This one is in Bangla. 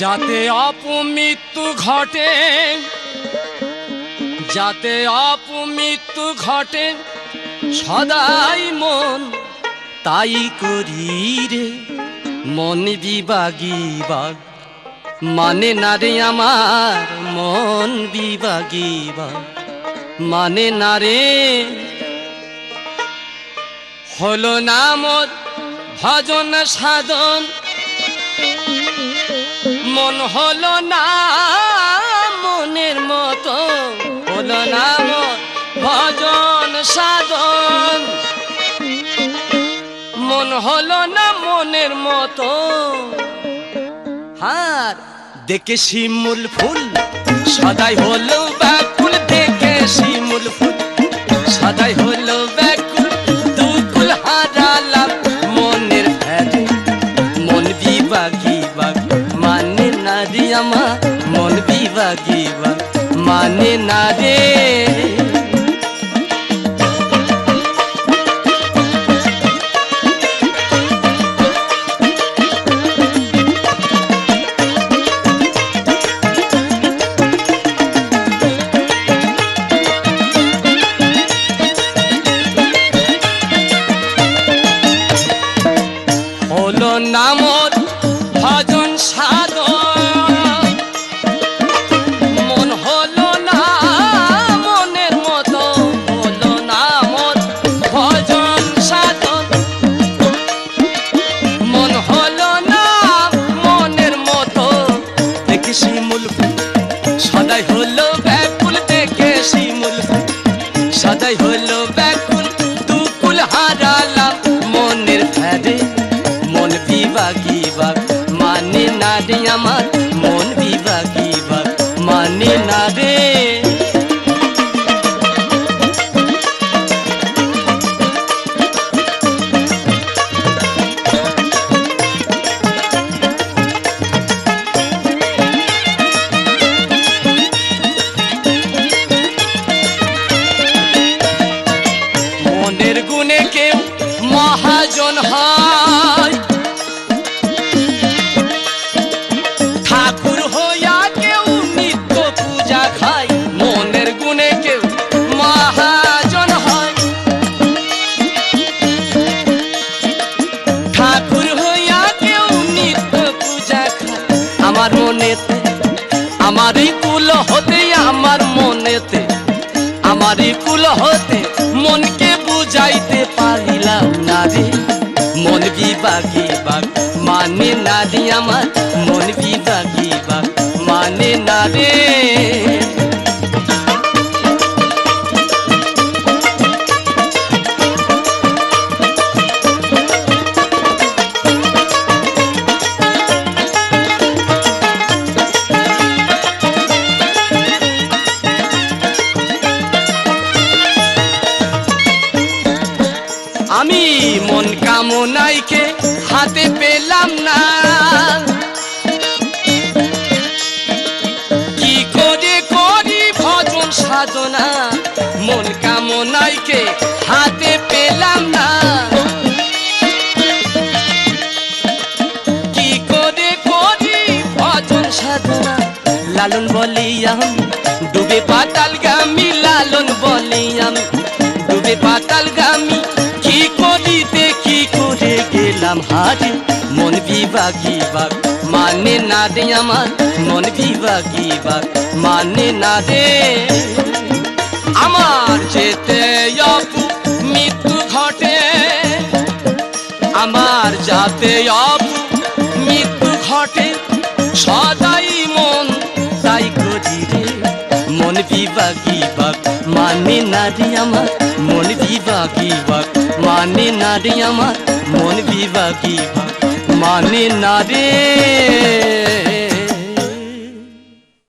যাতে অপমৃত্যু ঘটে, যাতে অপমৃত্যু ঘটে, সদাই মন তাই করি রে। মন বিবাগী বাগ মানে না রে আমার মন বিবাগী বাগ মানে না রে। হলো না মোর ভজন সাধন মন হলো না, মনের মতো। হলো না মোর ভজন সাধন। মন হলো না, মনের মতো। হার, দেখে শিমুল ফুল, সদাই হলো ফুল, দেখে শিমুল ফুল। বাগ মানে না রে। নামর ভজন সাধন মানে না রে আমার মন আমার মনেতে আমারই কুল হতে, আমার মনেতে আমারই কুল হতে মনকে বুঝাইতে পারিলাম না রে। মন বিবাগি বাগ মানে না রে আমার, মন বিবাগি বাগ মানে না রে। কামনাইকে হাতে পেলাম না কি করে করি ভজন সাধনা মন কামনাইকে হাতে পেলাম না কি করে করি ভজন সাধনা লালন বলি আমি ডুবে পাতাল গামি লালন বলি আমি ডুবে পাতাল গামি গেলাম হারে মন বিভাগী বাগ মানে না রে আমার মন বিভাগী বাগ মানে না রে আমার যেতে অপু মৃত্যু ঘটে আমার যাতে অপু মৃত্যু ঘটে সদাই মন তাই করি রে মন বিভাগী বাগ মানে না রে আমার মন বিভাগী বাগ মানে না রে আমার মন বিভাগী বাগ মানে না রে